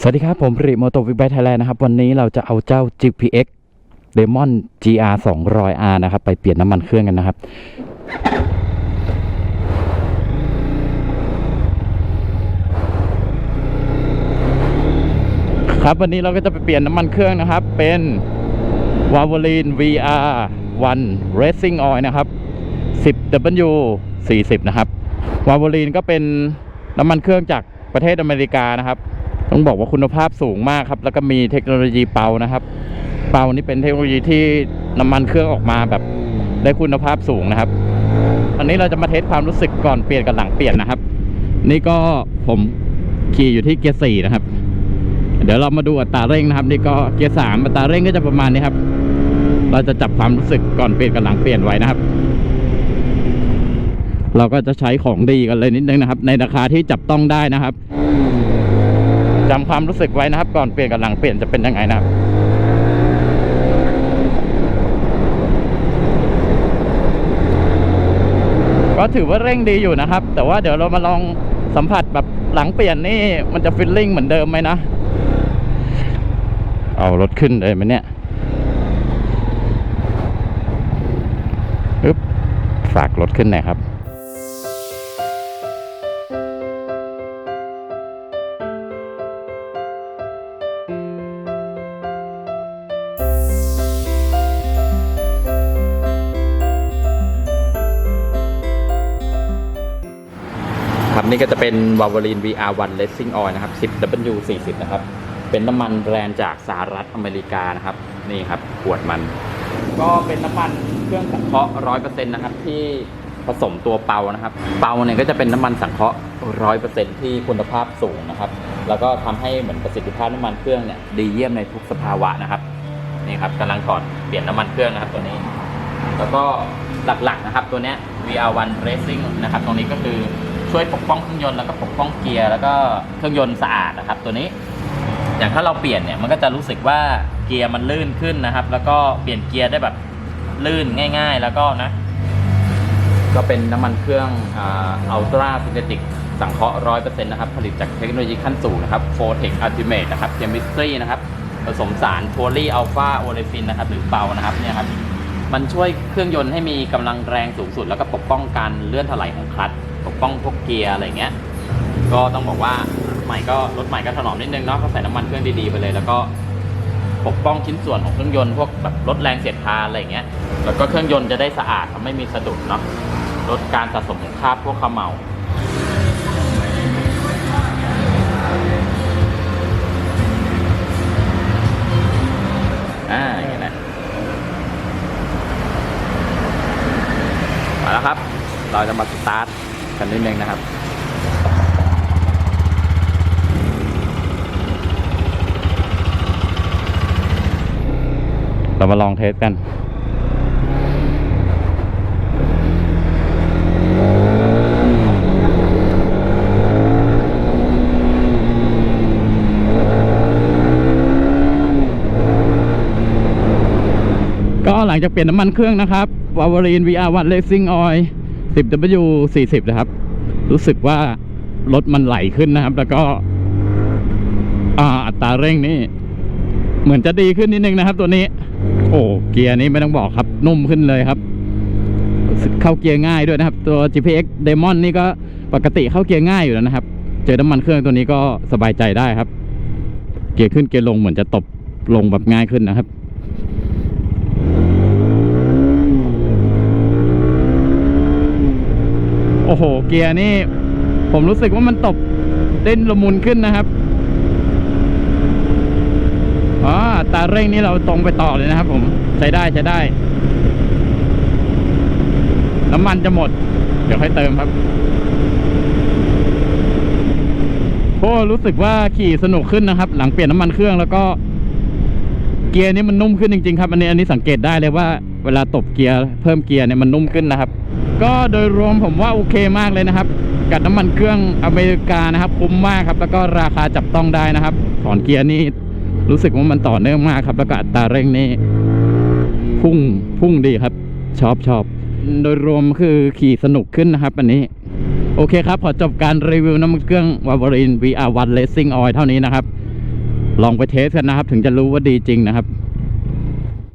สวัสดีครับ ผมริโมโตวิกไบไทยแลนด์นะครับ วันนี้เราจะเอาเจ้า GPX Demon GR 200R นะครับ ไปเปลี่ยนน้ำมันเครื่องกันนะครับครับวันนี้เราก็จะไปเปลี่ยนน้ำมันเครื่องนะครับ เป็น w a v o l i n VR 1 Racing Oil นะครับ 10W 40 นะครับวา v o l i n ก็เป็นน้ำมันเครื่องจาก ประเทศอเมริกานะครับ ต้องบอกว่าคุณภาพสูงมากครับ แล้วก็มีเทคโนโลยีเป่านะครับ เป่านี่เป็นเทคโนโลยีที่น้ำมันเครื่องออกมาแบบได้คุณภาพสูงนะครับอันนี้เราจะมาเทสความรู้สึกก่อนเปลี่ยนกับหลังเปลี่ยนนะครับ นี่ก็ผมขี่อยู่ที่เกียร์สี่นะครับ เดี๋ยวเรามาดูอัตราเร่งนะครับ นี่ก็เกียร์สามอัตราเร่งก็จะประมาณนี้ครับ เราจะจับความรู้สึกก่อนเปลี่ยนกับหลังเปลี่ยนไว้นะครับ เราก็จะใช้ของดีกันเลยนิดนึงนะครับ ในราคาที่จับต้องได้นะครับ จำความรู้สึกไว้นะครับ ก่อนเปลี่ยนกับหลังเปลี่ยนจะเป็นยังไงนะครับก็ถือว่าเร่งดีอยู่นะครับ แต่ว่าเดี๋ยวเรามาลองสัมผัสแบบหลังเปลี่ยนนี่มันจะฟิลลิ่งเหมือนเดิมไหมนะ เอารถขึ้นเลยไหมเนี่ยอึ๊บฝากรถขึ้นหน่อยครับ นี่ก็จะเป็น w a v o l i n VR1 Racing Oil นะครับ 10W40 นะครับ เป็นน้ำมันแบรนด์จากสหรัฐอเมริกานะครับ นี่ครับ ขวดมัน ก็เป็นน้ำมันเครื่องสังเคราะห์100%นะครับ ที่ผสมตัวเปานะครับ เปาเนี่ยก็จะเป็นน้ำมันสังเคราะห์100%ที่คุณภาพสูงนะครับ แล้วก็ทำให้เหมือนประสิทธิภาพน้ำมันเครื่องเนี่ยดีเยี่ยมในทุกสภาวะนะครับ นี่ครับกำลังถอดเปลี่ยนน้ำมันเครื่องนะครับตัวนี้ แล้วก็หลักๆนะครับตัวเนี้ย VR1 Racing นะครับ ตรงนี้ก็คือ ช่วยปกป้องเครื่องยนต์แล้วก็ปกป้องเกียร์แล้วก็เครื่องยนต์สะอาดนะครับ ตัวนี้ อย่างถ้าเราเปลี่ยนเนี่ยมันก็จะรู้สึกว่าเกียร์มันลื่นขึ้นนะครับ แล้วก็เปลี่ยนเกียร์ได้แบบลื่นง่าย ๆ แล้วก็นะ ก็เป็นน้ำมันเครื่องอัลตร้าซินเทติกสังเคราะห์ร้อยเปอร์เซ็นต์นะครับ ผลิตจากเทคโนโลยีขั้นสูงนะครับโฟเทคอัลติเมทนะครับเคมิสตรีนะครับผสมสารโพลีอัลฟาโอเลฟินนะครับ หรือเปานะครับเนี่ยครับ มันช่วยเครื่องยนต์ให้มีกำลังแรงสูงสุด แล้วก็ปกป้องการเลื่อนถลายของคลัตช์ปกป้องพวกเกียร์อะไรเงี้ยก็ต้องบอกว่าใหม่ก็รถใหม่ก็ถนอมนิดนึงเนาะก็ใส่น้ำมันเครื่องดีๆไปเลย แล้วก็ปกป้องชิ้นส่วนของเครื่องยนต์พวกแบบลดแรงเสียดทานอะไรเงี้ยแล้วก็เครื่องยนต์จะได้สะอาดไม่มีสะดุดเนาะลดการสะสมของคราบพวกขมเหลา เราจะมาสตาร์ทกันนิดนึงนะครับเรามาลองเทสกันก็หลังจากเปลี่ยนน้ำมันเครื่องนะครับวาวารีน VR1 Racing Oil 10W 40 นะครับ รู้สึกว่ารถมันไหลขึ้นนะครับ แล้วก็อ่าอัตราเร่งนี่ เหมือนจะดีขึ้นนิดนึงนะครับ ตัวนี้ โอ้เกียร์นี้ไม่ต้องบอกครับ นุ่มขึ้นเลยครับ เข้าเกียร์ง่ายด้วยนะครับ ตัว GPX Demon นี่ก็ปกติเข้าเกียร์ง่ายอยู่แล้วนะครับ เจอน้ำมันเครื่องตัวนี้ก็สบายใจได้ครับ เกียร์ขึ้นเกียร์ลงเหมือนจะตบลงแบบง่ายขึ้นนะครับ อ้โห เกียร์นี่ ผมรู้สึกว่ามันตบเล่นละมุนขึ้นนะครับอ๋อตาเร่งนี่เราตรงไปต่อเลยนะครับผม ใช้ได้ใช้ได้ น้ำมันจะหมด เดี๋ยวค่อยเติมครับโอ้รู้สึกว่าขี่สนุกขึ้นนะครับ หลังเปลี่ยนน้ำมันเครื่องแล้วก็ เกียร์นี่มันนุ่มขึ้นจริงๆครับอันนี้อันนี้สังเกตได้เลยว่าเวลาตบเกียร์เพิ่มเกียร์เนี่ยมันนุ่มขึ้นนะครับ ก็โดยรวมผมว่าโอเคมากเลยนะครับ กับน้ำมันเครื่องอเมริกานะครับ คุ้มมากครับ แล้วก็ราคาจับต้องได้นะครับถอนเกียร์นี่รู้สึกว่ามันต่อเนื่องมากครับ แล้วก็อัตราเร่งนี่พุ่งพุ่งดีครับชอบชอบโดยรวมคือขี่สนุกขึ้นนะครับ อันนี้ โอเคครับขอจบการรีวิวน้ำมันเครื่องวา v าริน VR1 Racing Oil เท่านี้นะครับ ลองไปเทสกันนะครับ ถึงจะรู้ว่าดีจริงนะครับ